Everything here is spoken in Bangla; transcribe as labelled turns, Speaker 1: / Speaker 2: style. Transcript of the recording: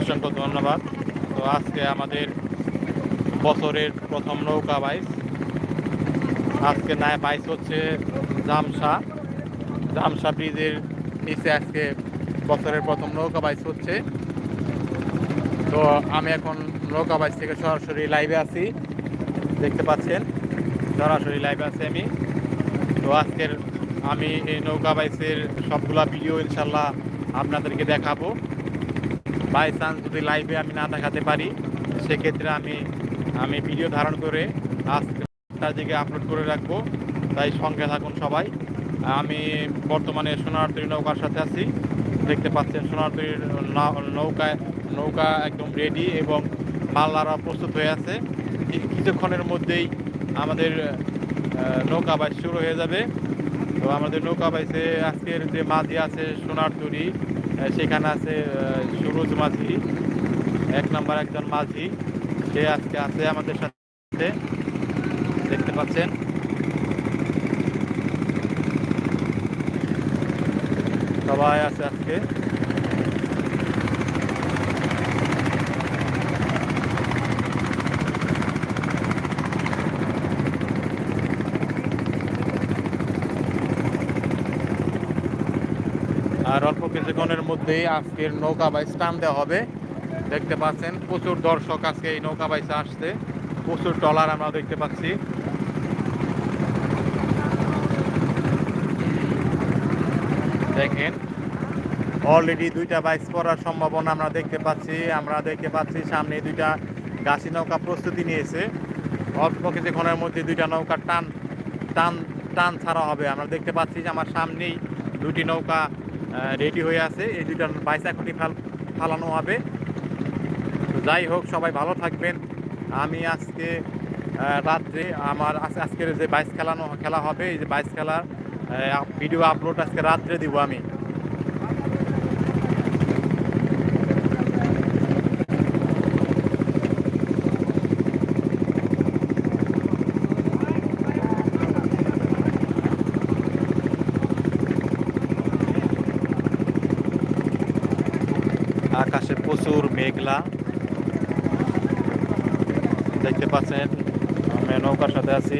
Speaker 1: অসংখ্য ধন্যবাদ। তো আজকে আমাদের বছরের প্রথম নৌকা বাইস। আজকে নাই বাইস হচ্ছে জামসা। জামসা ব্রিজের নিচে আজকে বছরের প্রথম নৌকা বাইস হচ্ছে। তো আমি এখন নৌকা বাইস থেকে সরাসরি লাইভে আছি। দেখতে পাচ্ছেন? সরাসরি লাইভে আছি আমি। তো আজকের আমি এই নৌকা বাইসের সবগুলা ভিডিও ইনশাল্লাহ আপনাদেরকে দেখাবো। বাই চান্স যদি লাইভে আমি না দেখাতে পারি সেক্ষেত্রে আমি আমি ভিডিও ধারণ করে আজকে দিকে আপলোড করে রাখব। তাই সঙ্গে থাকুন সবাই। আমি বর্তমানে সোনারতরী নৌকার সাথে আছি। দেখতে পাচ্ছেন সোনারতরীর নৌকায় নৌকা একদম রেডি এবং মাল্লারা প্রস্তুত হয়ে আছে। কিছুক্ষণের মধ্যেই আমাদের নৌকা বাইচ শুরু হয়ে যাবে। তো আমাদের নৌকা বাইচে আজকের যে মাঝি আছে সোনারতরী আহ, সেখানে আছে সুরজ মাঝি, এক নম্বর একজন মাঝি। সে আজকে আছে আমাদের সাথে। দেখতে পাচ্ছেন। সবাই আছে আজকে। আর অল্প কিছুক্ষণের মধ্যেই আজকের নৌকা বাইচ টান দেওয়া হবে। দেখতে পাচ্ছেন, প্রচুর দর্শক আজকে এই নৌকা বাইচে আসছে। প্রচুর টলার আমরা দেখতে পাচ্ছি। দেখেন অলরেডি দুইটা বাইস পড়ার সম্ভাবনা আমরা দেখতে পাচ্ছি। আমরা দেখতে পাচ্ছি, সামনে দুইটা গাছি নৌকা প্রস্তুতি নিয়েছে। অল্প কিছুক্ষণের মধ্যে দুইটা নৌকা টান টান টান ছাড়া হবে। আমরা দেখতে পাচ্ছি যে আমার সামনেই দুটি নৌকা রেডি হয়ে আছে। এই দুইটার বাইচ এখনই ফাল ফালানো হবে। যাই হোক, সবাই ভালো থাকবেন। আমি আজকে রাত্রে আমার আজকে আজকের যে বাইস খেলানো খেলা হবে, এই যে বাইস খেলার ভিডিও আপলোড আজকে রাত্রে দিব আমি। আকাশে প্রচুর মেঘলা। দেখতে পাচ্ছেন আমি নৌকার সাথে আছি।